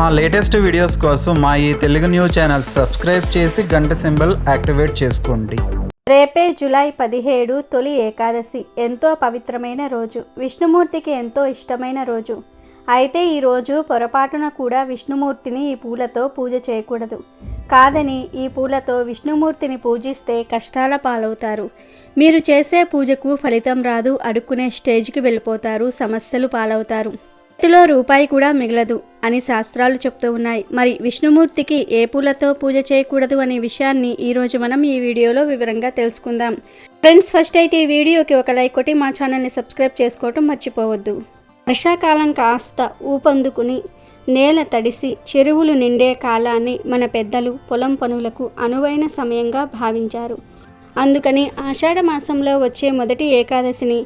మా latest videos కోసం మా ఈ తెలుగు న్యూస్ ఛానల్ సబ్స్క్రైబ్ చేసి గంట సింబల్ యాక్టివేట్ చేసుకోండి. రేపే జూలై పదిహేడు తొలి ఏకాదశి. ఎంతో పవిత్రమైన రోజు. విష్ణుమూర్తికి ఎంతో ఇష్టమైన రోజు. అయితే ఈ రోజు పొరపాటున కూడా విష్ణుమూర్తిని ఈ పూలతో పూజ చేయకూడదు. కాదని ఈ పూలతో విష్ణుమూర్తిని పూజిస్తే కష్టాల పాలవుతారు. మీరు చేసే పూజకు ఫలితం రాదు. అడుక్కునే స్టేజ్కి వెళ్ళిపోతారు. సమస్యలు పాలవుతారు. చేతిలో రూపాయి కూడా మిగలదు అని శాస్త్రాలు చెప్తూ ఉన్నాయి. మరి విష్ణుమూర్తికి ఏ పూలతో పూజ చేయకూడదు అనే విషయాన్ని ఈరోజు మనం ఈ వీడియోలో వివరంగా తెలుసుకుందాం. ఫ్రెండ్స్ ఫస్ట్ అయితే ఈ వీడియోకి ఒక లైక్ కొట్టి మా ఛానల్ని సబ్స్క్రైబ్ చేసుకోవటం మర్చిపోవద్దు. వర్షాకాలం కాస్త ఊపందుకుని నేల తడిసి చెరువులు నిండే కాలాన్ని మన పెద్దలు పొలం పనులకు అనువైన సమయంగా భావించారు. అందుకని ఆషాఢ మాసంలో వచ్చే మొదటి ఏకాదశిని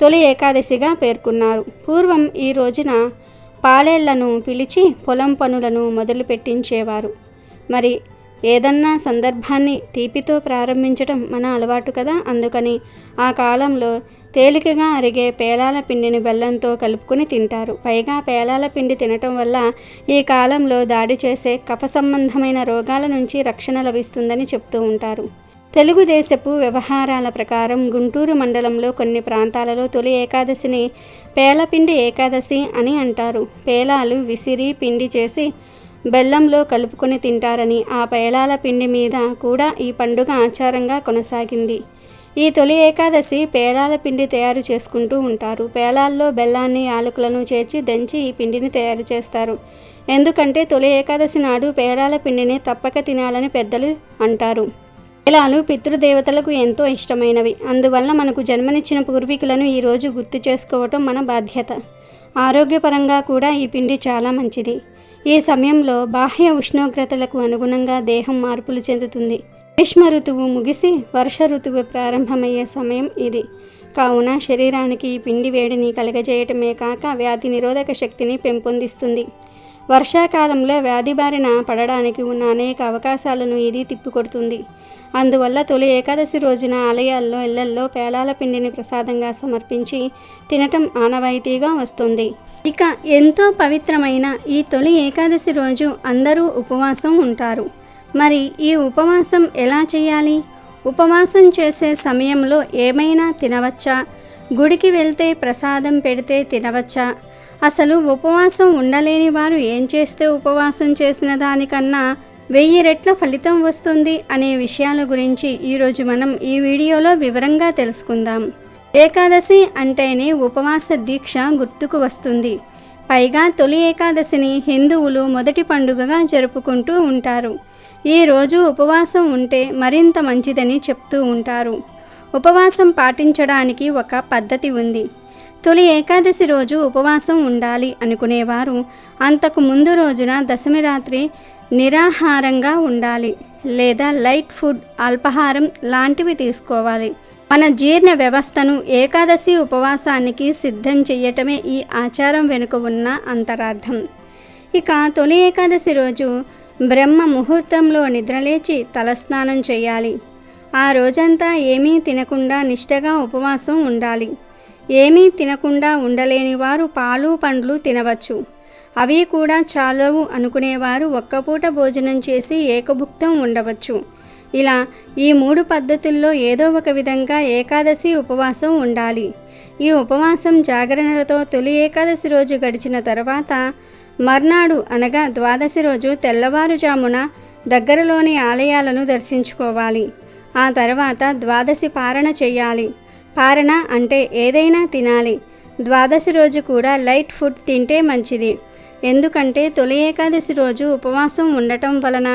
తొలి ఏకాదశిగా పేర్కొన్నారు. పూర్వం ఈ రోజున పాలేళ్ళను పిలిచి పొలం పనులను మొదలుపెట్టించేవారు. మరి ఏదన్నా సందర్భాన్ని తీపితో ప్రారంభించడం మన అలవాటు కదా! అందుకని ఆ కాలంలో తేలికగా అరిగే పేలాల పిండిని బెల్లంతో కలుపుకుని తింటారు. పైగా పేలాల పిండి తినటం వల్ల ఈ కాలంలో దాడి చేసే కఫ సంబంధమైన రోగాల నుంచి రక్షణ లభిస్తుందని చెప్తూ ఉంటారు. తెలుగుదేశపు వ్యవహారాల ప్రకారం గుంటూరు మండలంలో కొన్ని ప్రాంతాలలో తొలి ఏకాదశిని పేలపిండి ఏకాదశి అని అంటారు. పేలాలు విసిరి పిండి చేసి బెల్లంలో కలుపుకొని తింటారని ఆ పేలాల పిండి మీద కూడా ఈ పండుగ ఆచారంగా కొనసాగింది. ఈ తొలి ఏకాదశి పేలాల పిండి తయారు చేసుకుంటూ ఉంటారు. పేలాల్లో బెల్లాన్ని యాలకులను చేర్చి దంచి ఈ పిండిని తయారు చేస్తారు. ఎందుకంటే తొలి ఏకాదశి నాడు పేలాల పిండిని తప్పక తినాలని పెద్దలు అంటారు. పేలాలు పితృదేవతలకు ఎంతో ఇష్టమైనవి. అందువల్ల మనకు జన్మనిచ్చిన పూర్వీకులను ఈరోజు గుర్తు చేసుకోవటం మన బాధ్యత. ఆరోగ్యపరంగా కూడా ఈ పిండి చాలా మంచిది. ఈ సమయంలో బాహ్య ఉష్ణోగ్రతలకు అనుగుణంగా దేహం మార్పులు చెందుతుంది. గ్రీష్మ ఋతువు ముగిసి వర్ష ఋతువు ప్రారంభమయ్యే సమయం ఇది. కావున శరీరానికి ఈ పిండి వేడిని కలగజేయటమే కాక వ్యాధి నిరోధక శక్తిని పెంపొందిస్తుంది. వర్షాకాలంలో వ్యాధి బారిన పడడానికి ఉన్న అనేక అవకాశాలను ఇది తిప్పికొడుతుంది. అందువల్ల తొలి ఏకాదశి రోజున ఆలయాల్లో ఇళ్ళల్లో పేలాల పిండిని ప్రసాదంగా సమర్పించి తినటం ఆనవాయితీగా వస్తుంది. ఇక ఎంతో పవిత్రమైన ఈ తొలి ఏకాదశి రోజు అందరూ ఉపవాసం ఉంటారు. మరి ఈ ఉపవాసం ఎలా చేయాలి? ఉపవాసం చేసే సమయంలో ఏమైనా తినవచ్చా? గుడికి వెళ్తే ప్రసాదం పెడితే తినవచ్చా? అసలు ఉపవాసం ఉండలేని వారు ఏం చేస్తే ఉపవాసం చేసిన దానికన్నా వెయ్యి రెట్ల ఫలితం వస్తుంది అనే విషయాల గురించి ఈరోజు మనం ఈ వీడియోలో వివరంగా తెలుసుకుందాం. ఏకాదశి అంటేనే ఉపవాస దీక్ష గుర్తుకు వస్తుంది. పైగా తొలి ఏకాదశిని హిందువులు మొదటి పండుగగా జరుపుకుంటూ ఉంటారు. ఈ రోజు ఉపవాసం ఉంటే మరింత మంచిదని చెప్తూ ఉంటారు. ఉపవాసం పాటించడానికి ఒక పద్ధతి ఉంది. తొలి ఏకాదశి రోజు ఉపవాసం ఉండాలి అనుకునేవారు. అంతకు ముందు రోజున దశమి రాత్రి నిరాహారంగా ఉండాలి లేదా లైట్ ఫుడ్ అల్పాహారం లాంటివి తీసుకోవాలి. మన జీర్ణ వ్యవస్థను ఏకాదశి ఉపవాసానికి సిద్ధం చేయటమే ఈ ఆచారం వెనుక ఉన్న అంతరార్థం. ఇక తొలి ఏకాదశి రోజు బ్రహ్మ ముహూర్తంలో నిద్రలేచి తలస్నానం చేయాలి ఆ రోజంతా ఏమీ తినకుండా నిష్టగా ఉపవాసం ఉండాలి. ఏమీ తినకుండా ఉండలేని వారు పాలు పండ్లు తినవచ్చు. అవి కూడా చాలవు అనుకునేవారు ఒక్కపూట భోజనం చేసి ఏకభుక్తం ఉండవచ్చు. ఇలా ఈ మూడు పద్ధతుల్లో ఏదో ఒక విధంగా ఏకాదశి ఉపవాసం ఉండాలి. ఈ ఉపవాసం జాగరణలతో తొలి ఏకాదశి రోజు గడిచిన తర్వాత మర్నాడు అనగా ద్వాదశి రోజు తెల్లవారుజామున దగ్గరలోని ఆలయాలను దర్శించుకోవాలి. ఆ తర్వాత ద్వాదశి పారణ చేయాలి. పారణ అంటే ఏదైనా తినాలి. ద్వాదశి రోజు కూడా లైట్ ఫుడ్ తింటే మంచిది. ఎందుకంటే తొలి ఏకాదశి రోజు ఉపవాసం ఉండటం వలన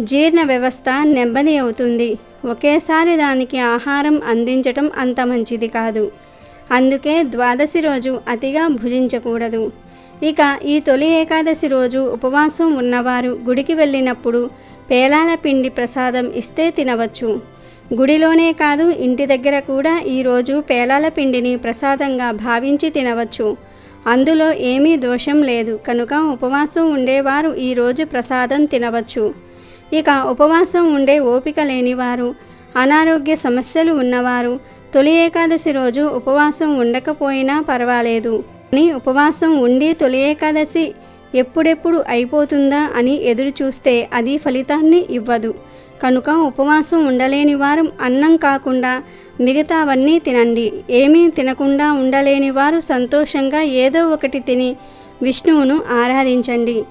జీర్ణ వ్యవస్థ నెమ్మది అవుతుంది. ఒకేసారి దానికి ఆహారం అందించటం అంత మంచిది కాదు. అందుకే ద్వాదశి రోజు అతిగా భుజించకూడదు. ఇక ఈ తొలి ఏకాదశి రోజు ఉపవాసం ఉన్నవారు గుడికి వెళ్ళినప్పుడు పేలాల పిండి ప్రసాదం ఇస్తే తినవచ్చు. గుడిలోనే కాదు ఇంటి దగ్గర కూడా ఈరోజు పేలాల పిండిని ప్రసాదంగా భావించి తినవచ్చు. అందులో ఏమీ దోషం లేదు. కనుక ఉపవాసం ఉండేవారు ఈరోజు ప్రసాదం తినవచ్చు. ఇక ఉపవాసం ఉండే ఓపిక లేనివారు అనారోగ్య సమస్యలు ఉన్నవారు తొలి ఏకాదశి రోజు ఉపవాసం ఉండకపోయినా పర్వాలేదు. కానీ ఉపవాసం ఉండి తొలి ఏకాదశి ఎప్పుడెప్పుడు అయిపోతుందా అని ఎదురు చూస్తే అది ఫలితాన్ని ఇవ్వదు. కనుక ఉపవాసం ఉండలేని వారు అన్నం కాకుండా మిగతావన్నీ తినండి. ఏమీ తినకుండా ఉండలేని వారు సంతోషంగా ఏదో ఒకటి తిని విష్ణువును ఆరాధించండి.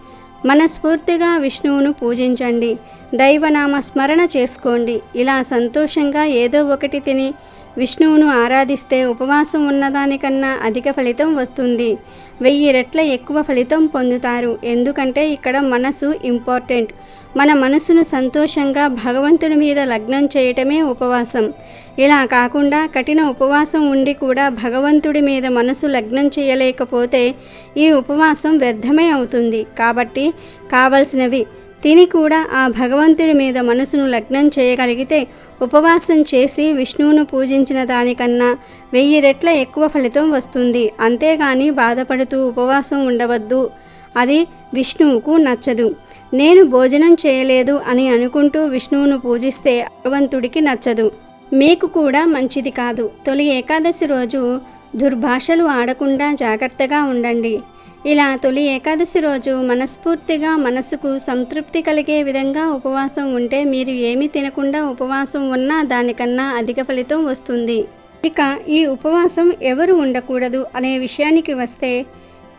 మనస్ఫూర్తిగా విష్ణువును పూజించండి. దైవనామ స్మరణ చేసుకోండి. ఇలా సంతోషంగా ఏదో ఒకటి తిని విష్ణువును ఆరాధిస్తే ఉపవాసం ఉన్నదానికన్నా అధిక ఫలితం వస్తుంది. వెయ్యి రెట్ల ఎక్కువ ఫలితం పొందుతారు. ఎందుకంటే ఇక్కడ మనసు ఇంపార్టెంట్. మన మనసును సంతోషంగా భగవంతుడి మీద లగ్నం చేయటమే ఉపవాసం. ఇలా కాకుండా కఠిన ఉపవాసం ఉండి కూడా భగవంతుడి మీద మనసు లగ్నం చేయలేకపోతే ఈ ఉపవాసం వ్యర్థమే అవుతుంది. కాబట్టి కావలసినవి తిని కూడా ఆ భగవంతుడి మీద మనసును లగ్నం చేయగలిగితే ఉపవాసం చేసి విష్ణువును పూజించిన దానికన్నా వెయ్యి రెట్ల ఎక్కువ ఫలితం వస్తుంది. అంతేగాని బాధపడుతూ ఉపవాసం ఉండవద్దు. అది విష్ణువుకు నచ్చదు. నేను భోజనం చేయలేదు అని అనుకుంటూ విష్ణువును పూజిస్తే భగవంతుడికి నచ్చదు. మీకు కూడా మంచిది కాదు. తొలి ఏకాదశి రోజు దుర్భాషలు ఆడకుండా జాగ్రత్తగా ఉండండి. ఇలా తొలి ఏకాదశి రోజు మనస్ఫూర్తిగా మనసుకు సంతృప్తి కలిగే విధంగా ఉపవాసం ఉంటే మీరు ఏమీ తినకుండా ఉపవాసం ఉన్నా దానికన్నా అధిక ఫలితం వస్తుంది. ఇక ఈ ఉపవాసం ఎవరు ఉండకూడదు అనే విషయానికి వస్తే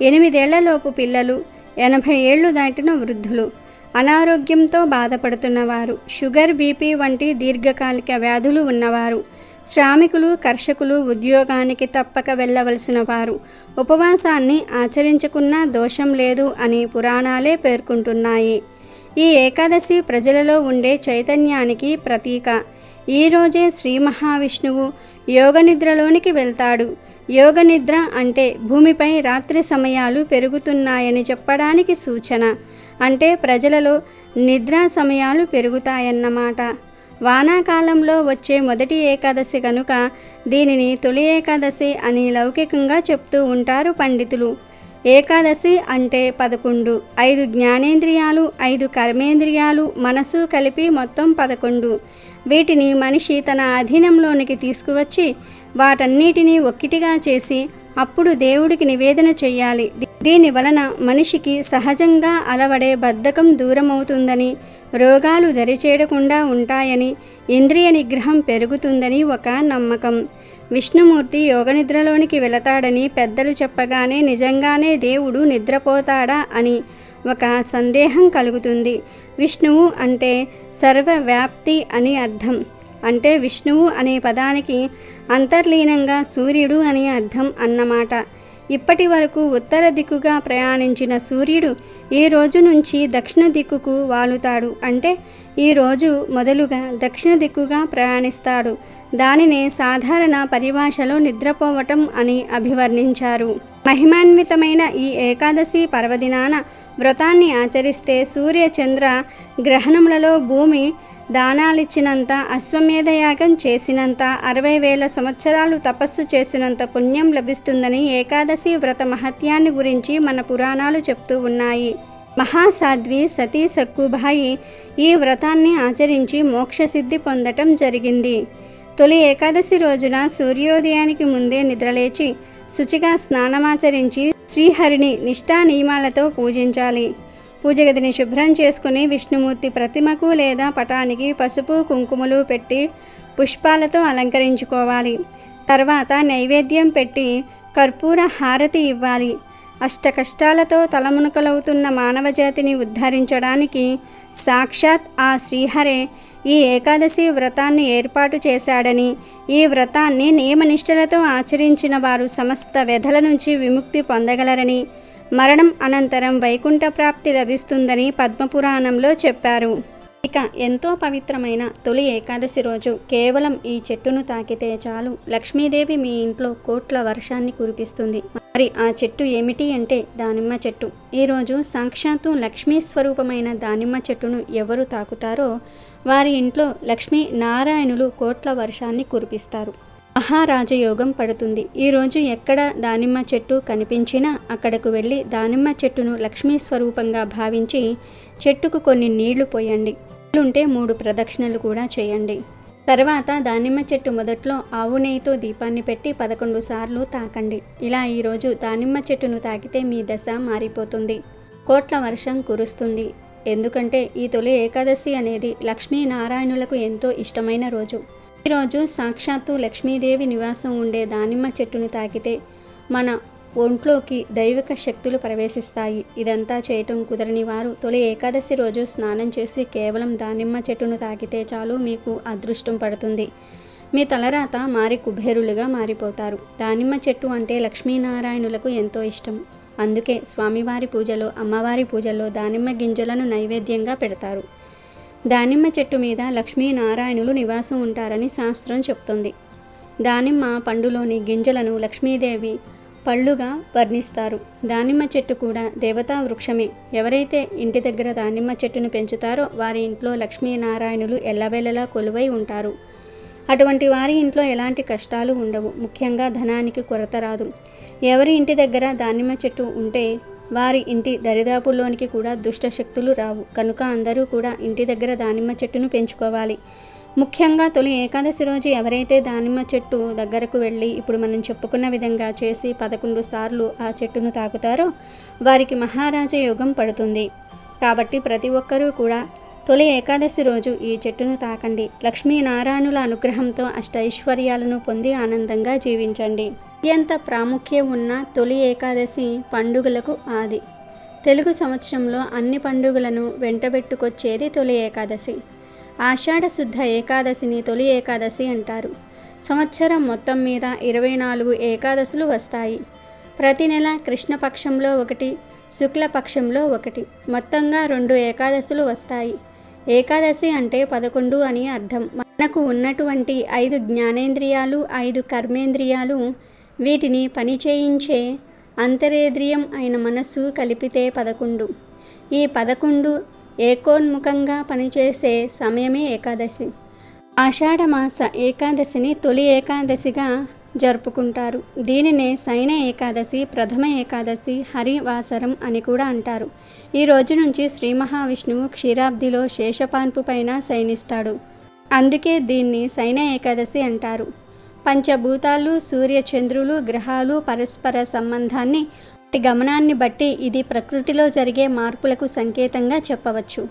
ఎనిమిదేళ్ళలోపు పిల్లలు ఎనభై ఏళ్ళు దాటిన వృద్ధులు అనారోగ్యంతో బాధపడుతున్నవారు షుగర్ బీపీ వంటి దీర్ఘకాలిక వ్యాధులు ఉన్నవారు శ్రామికులు కర్షకులు ఉద్యోగానికి తప్పక వెళ్ళవలసిన వారు. ఉపవాసాన్ని ఆచరించుకున్నా దోషం లేదు అని పురాణాలే పేర్కొంటున్నాయి. ఈ ఏకాదశి ప్రజలలో ఉండే చైతన్యానికి ప్రతీక. ఈరోజే శ్రీ మహావిష్ణువు యోగనిద్రలోనికి వెళ్తాడు. యోగ నిద్ర అంటే భూమిపై రాత్రి సమయాలు పెరుగుతున్నాయని చెప్పడానికి సూచన. అంటే ప్రజలలో నిద్రా సమయాలు పెరుగుతాయన్నమాట. వానాకాలంలో వచ్చే మొదటి ఏకాదశి కనుక దీనిని తొలి ఏకాదశి అని లౌకికంగా చెప్తూ ఉంటారు పండితులు. ఏకాదశి అంటే పదకొండు ఐదు జ్ఞానేంద్రియాలు ఐదు కర్మేంద్రియాలు మనసు కలిపి మొత్తం పదకొండు. వీటిని మనిషి తన అధీనంలోనికి తీసుకువచ్చి వాటన్నిటినీ ఒక్కిటిగా చేసి అప్పుడు దేవుడికి నివేదన చెయ్యాలి. దీని వలన మనిషికి సహజంగా అలవడే బద్ధకం దూరమవుతుందని రోగాలు దరిచేయకుండా ఉంటాయని ఇంద్రియ నిగ్రహం పెరుగుతుందని ఒక నమ్మకం. విష్ణుమూర్తి యోగనిద్రలోనికి వెళతాడని పెద్దలు చెప్పగానే నిజంగానే దేవుడు నిద్రపోతాడా అని ఒక సందేహం కలుగుతుంది. విష్ణువు అంటే సర్వవ్యాప్తి అని అర్థం. అంటే విష్ణువు అనే పదానికి అంతర్లీనంగా సూర్యుడు అని అర్థం అన్నమాట. ఇప్పటి వరకు ఉత్తర దిక్కుగా ప్రయాణించిన సూర్యుడు ఈ రోజు నుంచి దక్షిణ దిక్కుకు వాలుతాడు. అంటే ఈ రోజు మొదలుగా దక్షిణ దిక్కుగా ప్రయాణిస్తాడు. దానినే సాధారణ పరిభాషలో నిద్రపోవటం అని అభివర్ణించారు. మహిమాన్వితమైన ఈ ఏకాదశి పర్వదినాన వ్రతాన్ని ఆచరిస్తే సూర్య చంద్ర గ్రహణములలో భూమి దానాలిచ్చినంత అశ్వమేధయాగం చేసినంత అరవై వేల సంవత్సరాలు తపస్సు చేసినంత పుణ్యం లభిస్తుందని ఏకాదశి వ్రత మహత్యాన్ని గురించి మన పురాణాలు చెప్తూ ఉన్నాయి. మహాసాధ్వి సతీ సక్కుబాయి ఈ వ్రతాన్ని ఆచరించి మోక్షసిద్ధి పొందటం జరిగింది. తొలి ఏకాదశి రోజున సూర్యోదయానికి ముందే నిద్రలేచి శుచిగా స్నానమాచరించి శ్రీహరిని నిష్ఠా నియమాలతో పూజించాలి. పూజ గదిని శుభ్రం చేసుకుని విష్ణుమూర్తి ప్రతిమకు లేదా పటానికి పసుపు కుంకుమలు పెట్టి పుష్పాలతో అలంకరించుకోవాలి. తర్వాత నైవేద్యం పెట్టి కర్పూర హారతి ఇవ్వాలి. అష్ట కష్టాలతో తలమునకలవుతున్న మానవజాతిని ఉద్ధరించడానికి సాక్షాత్ ఆ శ్రీహరే ఈ ఏకాదశి వ్రతాన్ని ఏర్పాటు చేశాడని ఈ వ్రతాన్ని నియమనిష్టలతో ఆచరించిన వారు సమస్త వ్యధల నుంచి విముక్తి పొందగలరని మరణం అనంతరం వైకుంఠ ప్రాప్తి లభిస్తుందని పద్మపురాణంలో చెప్పారు. ఇక ఎంతో పవిత్రమైన తొలి ఏకాదశి రోజు కేవలం ఈ చెట్టును తాకితే చాలు. లక్ష్మీదేవి మీ ఇంట్లో కోట్ల వర్షాన్ని కురిపిస్తుంది. మరి ఆ చెట్టు ఏమిటి అంటే దానిమ్మ చెట్టు. ఈరోజు సాక్షాత్తు లక్ష్మీ స్వరూపమైన దానిమ్మ చెట్టును ఎవరు తాకుతారో వారి ఇంట్లో లక్ష్మీ నారాయణులు కోట్ల వర్షాన్ని కురిపిస్తారు. మహారాజయోగం పడుతుంది. ఈరోజు ఎక్కడ దానిమ్మ చెట్టు కనిపించినా అక్కడకు వెళ్ళి దానిమ్మ చెట్టును లక్ష్మీ స్వరూపంగా భావించి చెట్టుకు కొన్ని నీళ్ళు పోయండి. ఉంటే మూడు ప్రదక్షిణలు కూడా చేయండి. తర్వాత దానిమ్మ చెట్టు మొదట్లో ఆవు నెయ్యితో దీపాన్ని పెట్టి పదకొండు సార్లు తాకండి. ఇలా ఈరోజు దానిమ్మ చెట్టును తాకితే మీ దశ మారిపోతుంది. కోట్ల వర్షం కురుస్తుంది. ఎందుకంటే ఈ తొలి ఏకాదశి అనేది లక్ష్మీనారాయణులకు ఎంతో ఇష్టమైన రోజు. ఈరోజు సాక్షాత్తు లక్ష్మీదేవి నివాసం ఉండే దానిమ్మ చెట్టును తాకితే మన ఒంట్లోకి దైవిక శక్తులు ప్రవేశిస్తాయి. ఇదంతా చేయటం కుదరని వారు తొలి ఏకాదశి రోజు స్నానం చేసి కేవలం దానిమ్మ చెట్టును తాకితే చాలు మీకు అదృష్టం పడుతుంది. మీ తలరాత మారి కుబేరులుగా మారిపోతారు. దానిమ్మ చెట్టు అంటే లక్ష్మీనారాయణులకు ఎంతో ఇష్టం. అందుకే స్వామివారి పూజలో అమ్మవారి పూజలో దానిమ్మ గింజలను నైవేద్యంగా పెడతారు. దానిమ్మ చెట్టు మీద లక్ష్మీనారాయణులు నివాసం ఉంటారని శాస్త్రం చెప్తుంది. దానిమ్మ పండులోని గింజలను లక్ష్మీదేవి పళ్ళుగా వర్ణిస్తారు. దానిమ్మ చెట్టు కూడా దేవతా వృక్షమే. ఎవరైతే ఇంటి దగ్గర దానిమ్మ చెట్టును పెంచుతారో వారి ఇంట్లో లక్ష్మీనారాయణులు ఎల్లవేళలా కొలువై ఉంటారు. అటువంటి వారి ఇంట్లో ఎలాంటి కష్టాలు ఉండవు. ముఖ్యంగా ధనానికి కొరత రాదు. ఎవరి ఇంటి దగ్గర దానిమ్మ చెట్టు ఉంటే వారి ఇంటి దరిదాపుల్లోనికి కూడా దుష్ట శక్తులు రావు. కనుక అందరూ కూడా ఇంటి దగ్గర దానిమ్మ చెట్టును పెంచుకోవాలి. ముఖ్యంగా తొలి ఏకాదశి రోజు ఎవరైతే దానిమ్మ చెట్టు దగ్గరకు వెళ్ళి ఇప్పుడు మనం చెప్పుకున్న విధంగా చేసి పదకొండు సార్లు ఆ చెట్టును తాకుతారో వారికి మహారాజ యోగం పడుతుంది. కాబట్టి ప్రతి ఒక్కరూ కూడా తొలి ఏకాదశి రోజు ఈ చెట్టును తాకండి. లక్ష్మీనారాయణుల అనుగ్రహంతో అష్టైశ్వర్యాలను పొంది ఆనందంగా జీవించండి. అత్యంత ప్రాముఖ్యం ఉన్న తొలి ఏకాదశి పండుగలకు ఆది. తెలుగు సంవత్సరంలో అన్ని పండుగలను వెంటబెట్టుకొచ్చేది తొలి ఏకాదశి. ఆషాఢ శుద్ధ ఏకాదశిని తొలి ఏకాదశి అంటారు. సంవత్సరం మొత్తం మీద ఇరవై నాలుగు ఏకాదశులు వస్తాయి. ప్రతి నెల కృష్ణపక్షంలో ఒకటి శుక్లపక్షంలో ఒకటి మొత్తంగా రెండు ఏకాదశులు వస్తాయి. ఏకాదశి అంటే పదకొండు అని అర్థం. మనకు ఉన్నటువంటి ఐదు జ్ఞానేంద్రియాలు ఐదు కర్మేంద్రియాలు వీటిని పని చేయించే అంతరేంద్రియం అయిన మనస్సు కలిపితే పదకొండు. ఈ పదకొండు ఏకోన్ముఖంగా పనిచేసే సమయమే ఏకాదశి. ఆషాఢమాస ఏకాదశిని తొలి ఏకాదశిగా జరుపుకుంటారు. దీనినే శయన ఏకాదశి ప్రథమ ఏకాదశి హరివాసరం అని కూడా అంటారు. ఈ రోజు నుంచి శ్రీ మహావిష్ణువు క్షీరాబ్దిలో శేషపాన్పు పైన శయనిస్తాడు. అందుకే దీన్ని శయన ఏకాదశి అంటారు. పంచభూతాలు సూర్య చంద్రులు గ్రహాలు పరస్పర సంబంధాన్ని గమనాన్ని బట్టి ఇది ప్రకృతిలో జరిగే మార్పులకు సంకేతంగా చెప్పవచ్చు.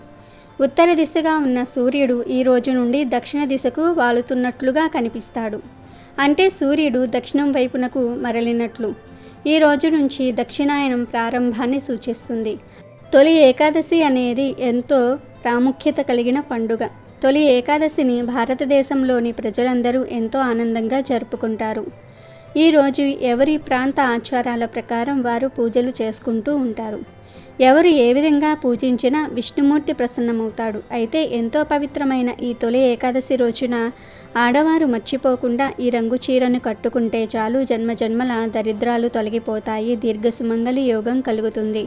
ఉత్తర దిశగా ఉన్న సూర్యుడు ఈ రోజు నుండి దక్షిణ దిశకు వాలుతున్నట్లుగా కనిపిస్తాడు. అంటే సూర్యుడు దక్షిణం వైపునకు మరలినట్లు. ఈ రోజు నుంచి దక్షిణాయనం ప్రారంభాన్ని సూచిస్తుంది. తొలి ఏకాదశి అనేది ఎంతో ప్రాముఖ్యత కలిగిన పండుగ. తొలి ఏకాదశిని భారతదేశంలోని ప్రజలందరూ ఎంతో ఆనందంగా జరుపుకుంటారు. ఈరోజు ఎవరి ప్రాంత ఆచారాల ప్రకారం వారు పూజలు చేసుకుంటూ ఉంటారు. ఎవరు ఏ విధంగా పూజించినా విష్ణుమూర్తి ప్రసన్నమవుతాడు. అయితే ఎంతో పవిత్రమైన ఈ తొలి ఏకాదశి రోజున ఆడవారు మర్చిపోకుండా ఈ రంగు చీరను కట్టుకుంటే చాలు జన్మ జన్మల దరిద్రాలు తొలగిపోతాయి దీర్ఘ సుమంగళి యోగం కలుగుతుంది.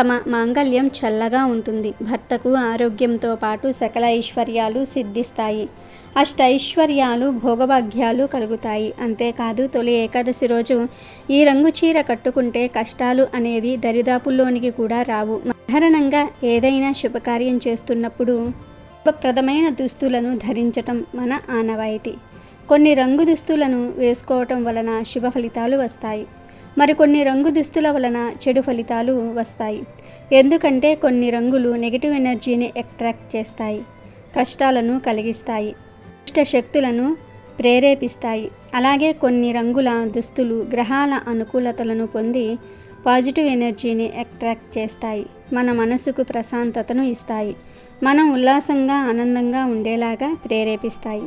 తమ మాంగల్యం చల్లగా ఉంటుంది. భర్తకు ఆరోగ్యంతో పాటు సకల ఐశ్వర్యాలు సిద్ధిస్తాయి. అష్టైశ్వర్యాలు భోగభాగ్యాలు కలుగుతాయి. అంతేకాదు తొలి ఏకాదశి రోజు ఈ రంగు చీర కట్టుకుంటే కష్టాలు అనేవి దరిదాపుల్లోనికి కూడా రావు. సాధారణంగా ఏదైనా శుభకార్యం చేస్తున్నప్పుడు శుభప్రదమైన దుస్తులను ధరించటం మన ఆనవాయితీ. కొన్ని రంగు దుస్తులను వేసుకోవటం వలన శుభ ఫలితాలు వస్తాయి. మరికొన్ని రంగు దుస్తుల వలన చెడు ఫలితాలు వస్తాయి. ఎందుకంటే కొన్ని రంగులు నెగిటివ్ ఎనర్జీని అట్రాక్ట్ చేస్తాయి కష్టాలను కలిగిస్తాయి దుష్ట శక్తులను ప్రేరేపిస్తాయి. అలాగే కొన్ని రంగుల దుస్తులు గ్రహాల అనుకూలతలను పొంది పాజిటివ్ ఎనర్జీని అట్రాక్ట్ చేస్తాయి. మన మనసుకు ప్రశాంతతను ఇస్తాయి. మనం ఉల్లాసంగా ఆనందంగా ఉండేలాగా ప్రేరేపిస్తాయి.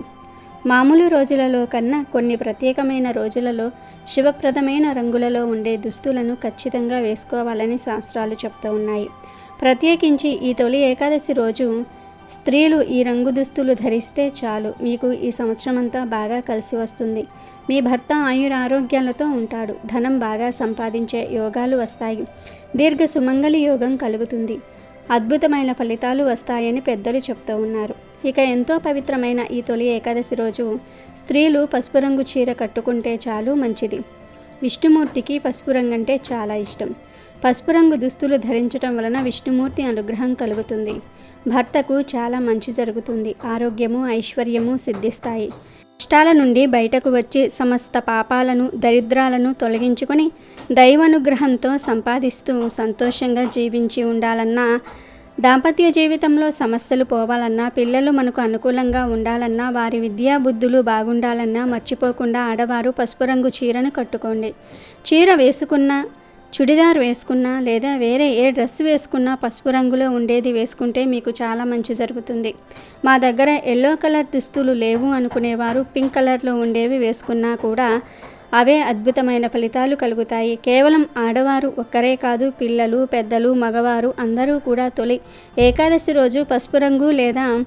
మామూలు రోజులలో కన్నా కొన్ని ప్రత్యేకమైన రోజులలో శుభప్రదమైన రంగులలో ఉండే దుస్తులను ఖచ్చితంగా వేసుకోవాలని శాస్త్రాలు చెప్తూ ఉన్నాయి. ప్రత్యేకించి ఈ తొలి ఏకాదశి రోజు స్త్రీలు ఈ రంగు దుస్తులు ధరిస్తే చాలు. మీకు ఈ సంవత్సరం అంతా బాగా కలిసి వస్తుంది. మీ భర్త ఆయుర ఆరోగ్యాలతో ఉంటాడు. ధనం బాగా సంపాదించే యోగాలు వస్తాయి. దీర్ఘ సుమంగళి యోగం కలుగుతుంది. అద్భుతమైన ఫలితాలు వస్తాయని పెద్దలు చెప్తూ ఉన్నారు. ఇక ఎంతో పవిత్రమైన ఈ తొలి ఏకాదశి రోజు స్త్రీలు పసుపు రంగు చీర కట్టుకుంటే చాలు మంచిది. విష్ణుమూర్తికి పసుపు రంగు అంటే చాలా ఇష్టం. పసుపు రంగు దుస్తులు ధరించడం వలన విష్ణుమూర్తి అనుగ్రహం కలుగుతుంది. భర్తకు చాలా మంచి జరుగుతుంది. ఆరోగ్యము ఐశ్వర్యము సిద్ధిస్తాయి. కష్టాల నుండి బయటకు వచ్చి సమస్త పాపాలను దరిద్రాలను తొలగించుకొని దైవానుగ్రహంతో సంపాదిస్తూ సంతోషంగా జీవించి ఉండాలన్నా దాంపత్య జీవితంలో సమస్యలు పోవాలన్నా పిల్లలు మనకు అనుకూలంగా ఉండాలన్నా వారి విద్యా బుద్ధులు బాగుండాలన్నా మర్చిపోకుండా ఆడవారు పసుపు రంగు చీరను కట్టుకోండి. చీర వేసుకున్న చుడిదార్ వేసుకున్నా లేదా వేరే ఏ డ్రెస్ వేసుకున్నా పసుపు రంగులో ఉండేది వేసుకుంటే మీకు చాలా మంచి జరుగుతుంది. మా దగ్గర ఎల్లో కలర్ దుస్తులు లేవు అనుకునేవారు పింక్ కలర్లో ఉండేవి వేసుకున్నా కూడా అవే అద్భుతమైన ఫలితాలు కలుగుతాయి. కేవలం ఆడవారు ఒక్కరే కాదు పిల్లలు పెద్దలు మగవారు అందరూ కూడా తొలి. ఏకాదశి రోజు పసుపు రంగు లేదా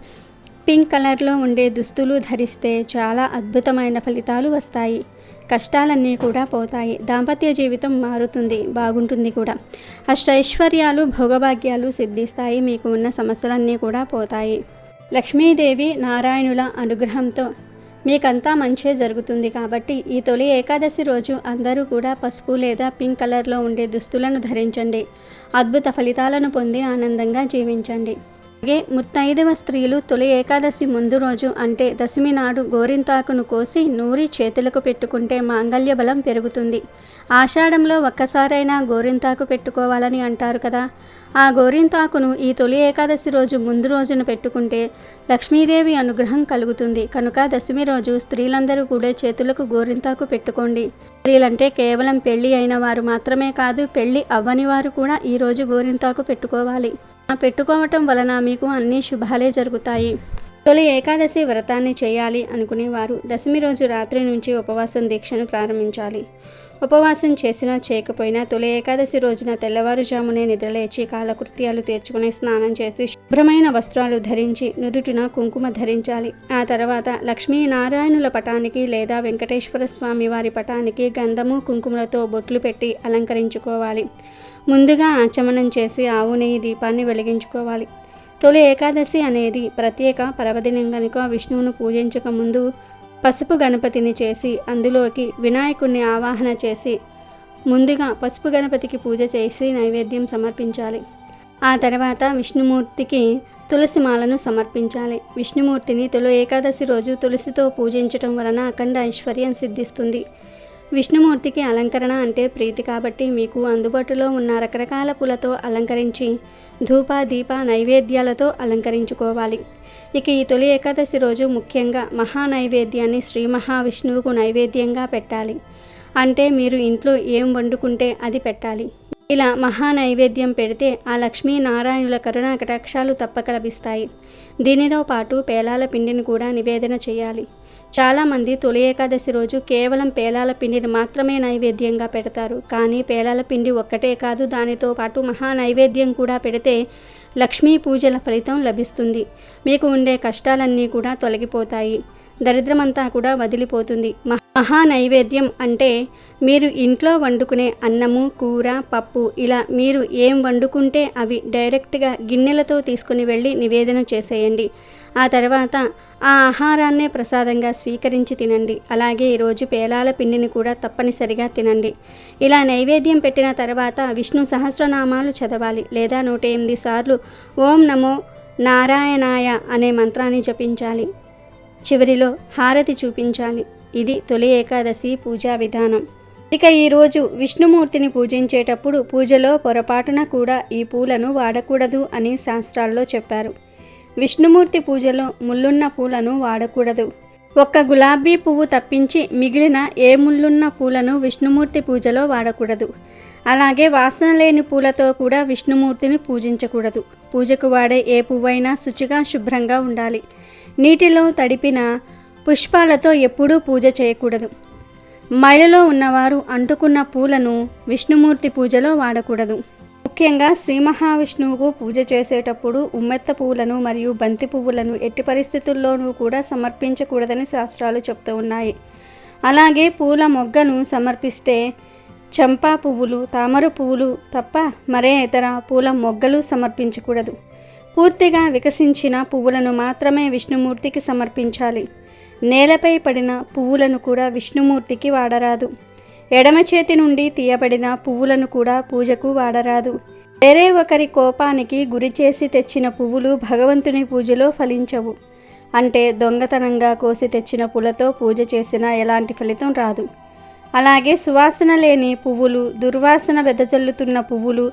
పింక్ కలర్లో ఉండే దుస్తులు ధరిస్తే చాలా అద్భుతమైన ఫలితాలు వస్తాయి. కష్టాలన్నీ కూడా పోతాయి. దాంపత్య జీవితం మారుతుంది బాగుంటుంది కూడా. అష్టైశ్వర్యాలు భోగభాగ్యాలు సిద్ధిస్తాయి. మీకు ఉన్న సమస్యలన్నీ కూడా పోతాయి. లక్ష్మీదేవి నారాయణుల అనుగ్రహంతో మీకంతా మంచే జరుగుతుంది కాబట్టి ఈ తొలి ఏకాదశి రోజు అందరూ కూడా పసుపు లేదా పింక్ కలర్లో ఉండే దుస్తులను ధరించండి. అద్భుత ఫలితాలను పొంది ఆనందంగా జీవించండి. అలాగే ముత్తైదవ స్త్రీలు తొలి ఏకాదశి ముందు రోజు అంటే దశమి నాడు గోరింతాకును కోసి నూరి చేతులకు పెట్టుకుంటే మాంగళ్య బలం పెరుగుతుంది. ఆషాఢంలో ఒక్కసారైనా గోరింతాకు పెట్టుకోవాలని అంటారు కదా. ఆ గోరింతాకును ఈ తొలి ఏకాదశి రోజు ముందు రోజున పెట్టుకుంటే లక్ష్మీదేవి అనుగ్రహం కలుగుతుంది. కనుక దశమి రోజు స్త్రీలందరూ కూడా చేతులకు గోరింతాకు పెట్టుకోండి. స్త్రీలంటే కేవలం పెళ్ళి అయిన వారు మాత్రమే కాదు పెళ్ళి అవ్వని వారు కూడా ఈ రోజు గోరింతాకు పెట్టుకోవాలి. పెట్టుకోవటం వలన మీకు అన్ని శుభాలే జరుగుతాయి. తొలి ఏకాదశి వ్రతాన్ని చేయాలి అనుకునేవారు. దశమి రోజు రాత్రి నుంచి ఉపవాసం దీక్షను ప్రారంభించాలి. ఉపవాసం చేసినా చేయకపోయినా తొలి ఏకాదశి రోజున తెల్లవారుజామునే నిద్రలేచి కాలకృత్యాలు తీర్చుకుని స్నానం చేసి శుభ్రమైన వస్త్రాలు ధరించి నుదుటిన కుంకుమ ధరించాలి. ఆ తర్వాత లక్ష్మీనారాయణుల పటానికి లేదా వెంకటేశ్వర స్వామి వారి పటానికి గంధము కుంకుమలతో బొట్లు పెట్టి అలంకరించుకోవాలి. ముందుగా ఆచమనం చేసి ఆవు నెయ్యి దీపాన్ని వెలిగించుకోవాలి. తొలి ఏకాదశి అనేది ప్రత్యేక పర్వదినం కనుక విష్ణువును పూజించక ముందు పసుపు గణపతిని చేసి అందులోకి వినాయకుడిని ఆవాహన చేసి ముందుగా పసుపు గణపతికి పూజ చేసి నైవేద్యం సమర్పించాలి. ఆ తర్వాత విష్ణుమూర్తికి తులసి మాలను సమర్పించాలి. విష్ణుమూర్తిని తొలి ఏకాదశి రోజు తులసితో పూజించటం వలన అఖండ ఐశ్వర్యం సిద్ధిస్తుంది. విష్ణుమూర్తికి అలంకరణ అంటే ప్రీతి కాబట్టి మీకు అందుబాటులో ఉన్న రకరకాల పూలతో అలంకరించి ధూప దీప నైవేద్యాలతో అలంకరించుకోవాలి. ఇక ఈ తొలి ఏకాదశి రోజు ముఖ్యంగా మహా నైవేద్యాన్ని శ్రీ మహావిష్ణువుకు నైవేద్యంగా పెట్టాలి. అంటే మీరు ఇంట్లో ఏం వండుకుంటే అది పెట్టాలి. ఇలా మహా నైవేద్యం పెడితే ఆ లక్ష్మీనారాయణుల కరుణా కటాక్షాలు తప్పక లభిస్తాయి. దీనితో పాటు పేలాల పిండిని కూడా నివేదన చేయాలి. చాలామంది తొలి ఏకాదశి రోజు కేవలం పేలాల పిండిని మాత్రమే నైవేద్యంగా పెడతారు. కానీ పేలాల పిండి ఒక్కటే కాదు దానితో పాటు మహా నైవేద్యం కూడా పెడితే లక్ష్మీ పూజల ఫలితం లభిస్తుంది. మీకు ఉండే కష్టాలన్నీ కూడా తొలగిపోతాయి. దరిద్రమంతా కూడా వదిలిపోతుంది. మహా మహా నైవేద్యం అంటే మీరు ఇంట్లో వండుకునే అన్నము కూర పప్పు ఇలా మీరు ఏం వండుకుంటే అవి డైరెక్ట్గా గిన్నెలతో తీసుకుని వెళ్ళి నివేదన చేసేయండి. ఆ తర్వాత ఆ ఆహారాన్నే ప్రసాదంగా స్వీకరించి తినండి. అలాగే ఈరోజు పేలాల పిండిని కూడా తప్పనిసరిగా తినండి. ఇలా నైవేద్యం పెట్టిన తర్వాత విష్ణు సహస్రనామాలు చదవాలి. లేదా నూట ఎనిమిది సార్లు ఓం నమో నారాయణాయ అనే మంత్రాన్ని జపించాలి. చివరిలో హారతి చూపించాలి. ఇది తొలి ఏకాదశి పూజా విధానం. ఇక ఈరోజు విష్ణుమూర్తిని పూజించేటప్పుడు పూజలో పొరపాటున కూడా ఈ పూలను వాడకూడదు అని శాస్త్రాల్లో చెప్పారు. విష్ణుమూర్తి పూజలో ముళ్ళున్న పూలను వాడకూడదు. ఒక్క గులాబీ పువ్వు తప్పించి మిగిలిన ఏ ముళ్ళున్న పూలను విష్ణుమూర్తి పూజలో వాడకూడదు. అలాగే వాసన లేని పూలతో కూడా విష్ణుమూర్తిని పూజించకూడదు. పూజకు వాడే ఏ పువ్వైనా శుచిగా శుభ్రంగా ఉండాలి. నీటిలో తడిపిన పుష్పాలతో ఎప్పుడూ పూజ చేయకూడదు. మైలలో ఉన్నవారు అంటుకున్న పూలను విష్ణుమూర్తి పూజలో వాడకూడదు. ముఖ్యంగా శ్రీ మహావిష్ణువుకు పూజ చేసేటప్పుడు ఉమ్మెత్త పువ్వులను మరియు బంతి పువ్వులను ఎట్టి పరిస్థితుల్లోనూ కూడా సమర్పించకూడదని శాస్త్రాలు చెప్తూ ఉన్నాయి. అలాగే పూల మొగ్గను సమర్పిస్తే చంపా పువ్వులు తామర పువ్వులు తప్ప మరే ఇతర పూల మొగ్గలు సమర్పించకూడదు. పూర్తిగా వికసించిన పువ్వులను మాత్రమే విష్ణుమూర్తికి సమర్పించాలి. నేలపై పడిన పువ్వులను కూడా విష్ణుమూర్తికి వాడరాదు. ఎడమ చేతి నుండి తీయబడిన పువ్వులను కూడా పూజకు వాడరాదు. వేరే ఒకరి కోపానికి గురి చేసి తెచ్చిన పువ్వులు భగవంతుని పూజలో ఫలించవు. అంటే దొంగతనంగా కోసి తెచ్చిన పూలతో పూజ చేసినా ఎలాంటి ఫలితం రాదు. అలాగే సువాసన లేని పువ్వులు దుర్వాసన వెదజల్లుతున్న పువ్వులు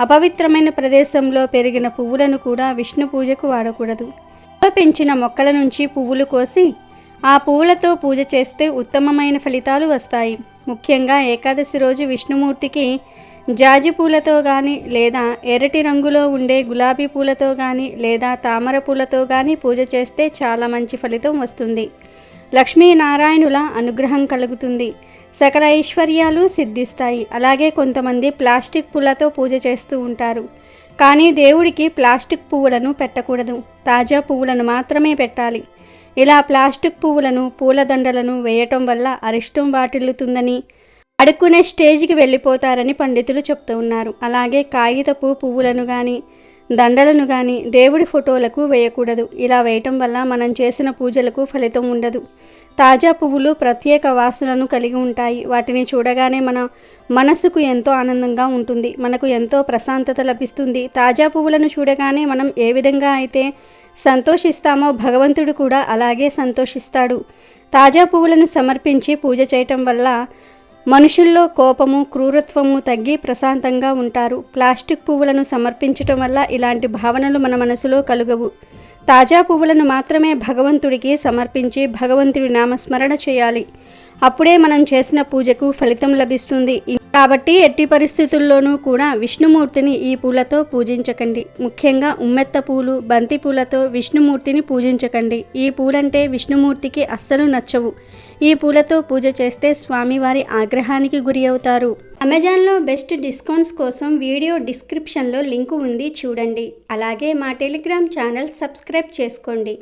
అపవిత్రమైన ప్రదేశంలో పెరిగిన పువ్వులను కూడా విష్ణు పూజకు వాడకూడదు. పెంచిన మొక్కల నుంచి పువ్వులు కోసి ఆ పువ్వులతో పూజ చేస్తే ఉత్తమమైన ఫలితాలు వస్తాయి. ముఖ్యంగా ఏకాదశి రోజు విష్ణుమూర్తికి జాజి పూలతో కానీ లేదా ఎర్రటి రంగులో ఉండే గులాబీ పూలతో కానీ లేదా తామర పూలతో కానీ పూజ చేస్తే చాలా మంచి ఫలితం వస్తుంది. లక్ష్మీనారాయణుల అనుగ్రహం కలుగుతుంది. సకల ఐశ్వర్యాలు సిద్ధిస్తాయి. అలాగే కొంతమంది ప్లాస్టిక్ పూలతో పూజ చేస్తూ ఉంటారు. కానీ దేవుడికి ప్లాస్టిక్ పువ్వులను పెట్టకూడదు. తాజా పువ్వులను మాత్రమే పెట్టాలి. ఇలా ప్లాస్టిక్ పువ్వులను పూలదండలను వేయటం వల్ల అరిష్టం వాటిల్లుతుందని అడుక్కునే స్టేజ్కి వెళ్ళిపోతారని పండితులు చెప్తూ ఉన్నారు. అలాగే కాగితపు పువ్వులను కానీ దండలను కానీ దేవుడి ఫోటోలకు వేయకూడదు. ఇలా వేయటం వల్ల మనం చేసిన పూజలకు ఫలితం ఉండదు. తాజా పువ్వులు ప్రత్యేక వాసనను కలిగి ఉంటాయి. వాటిని చూడగానే మన మనసుకు ఎంతో ఆనందంగా ఉంటుంది. మనకు ఎంతో ప్రశాంతత లభిస్తుంది. తాజా పువ్వులను చూడగానే మనం ఏ విధంగా అయితే సంతోషిస్తామో భగవంతుడు కూడా అలాగే సంతోషిస్తాడు. తాజా పువ్వులను సమర్పించి పూజ చేయటం వల్ల మనుషుల్లో కోపము క్రూరత్వము తగ్గి ప్రశాంతంగా ఉంటారు. ప్లాస్టిక్ పువ్వులను సమర్పించటం వల్ల ఇలాంటి భావనలు మన మనసులో కలుగవు. తాజా పువ్వులను మాత్రమే భగవంతుడికి సమర్పించి భగవంతుడి నామస్మరణ చేయాలి. అప్పుడే మనం చేసిన పూజకు ఫలితం లభిస్తుంది. కాబట్టి ఎట్టి పరిస్థితుల్లోనూ కూడా విష్ణుమూర్తిని ఈ పూలతో పూజించకండి. ముఖ్యంగా ఉమ్మెత్త పూలు బంతి పూలతో విష్ణుమూర్తిని పూజించకండి. ఈ పూలంటే విష్ణుమూర్తికి అస్సలు నచ్చవు. ఈ పూలతో పూజ చేస్తే స్వామివారి ఆగ్రహానికి గురి అవుతారు. అమెజాన్లో బెస్ట్ డిస్కౌంట్స్ కోసం వీడియో డిస్క్రిప్షన్లో లింకు ఉంది చూడండి. అలాగే మా టెలిగ్రామ్ ఛానల్ సబ్స్క్రైబ్ చేసుకోండి.